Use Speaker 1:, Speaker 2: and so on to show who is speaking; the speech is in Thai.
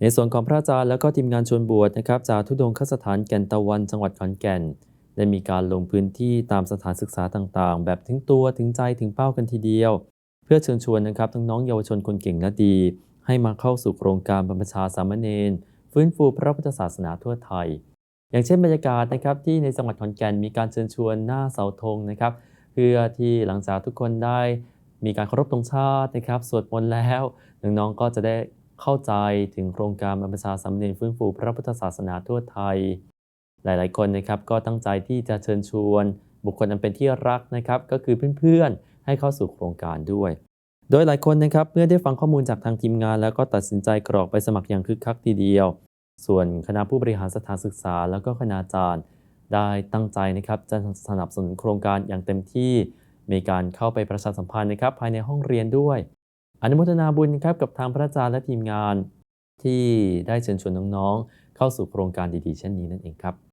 Speaker 1: ในส่วนของพระอาจารย์แล้วก็ทีมงานชวนบวชนะครับจากทุดงคสถานแก่นตะวันจังหวัดขอนแก่น ได้มีการลงพื้นที่ตามสถานศึกษาต่างๆ แบบถึงตัวถึงใจถึงเป้ากันทีเดียว เพื่อเชิญชวนนะครับทั้งน้องเยาวชนคนเก่งและดี ให้มาเข้าสู่โครงการบรรพชาสามเณรฟื้นฟูพระพุทธศาสนาทั่วไทย อย่างเช่นบรรยากาศนะครับที่ในจังหวัดขอนแก่นมีการเชิญชวนหน้าเสาธงนะครับเพื่อที่หลังจากทุกคนได้มีการเคารพธงชาตินะครับสวดมนต์แล้วน้องๆก็จะได้ เข้าใจถึงโครงการบรรพชาสามเณรฟื้นฟูพระพุทธศาสนาทั่วไทย หลาย ๆ คนนะครับก็ตั้งใจที่จะเชิญชวน บุคคลอันเป็นที่รักนะครับก็คือเพื่อนๆ ให้เข้าสู่โครงการด้วย โดยหลายคนนะครับเมื่อได้ฟังข้อมูลจากทางทีมงาน แล้วก็ตัดสินใจกรอกไปสมัครอย่างคึกคักทีเดียว ส่วนคณะผู้บริหารสถานศึกษา แล้วก็คณาจารย์ ได้ตั้งใจนะครับจะสนับสนุนโครงการอย่างเต็มที่ มีการเข้าไปประชาสัมพันธ์นะครับภายในห้องเรียนด้วย อนุโมทนาบุญครับกับทางพระอาจารย์และทีมงาน ที่ได้เชิญชวนน้องๆ เข้าสู่โครงการดีๆ เช่นนี้นั่นเองครับ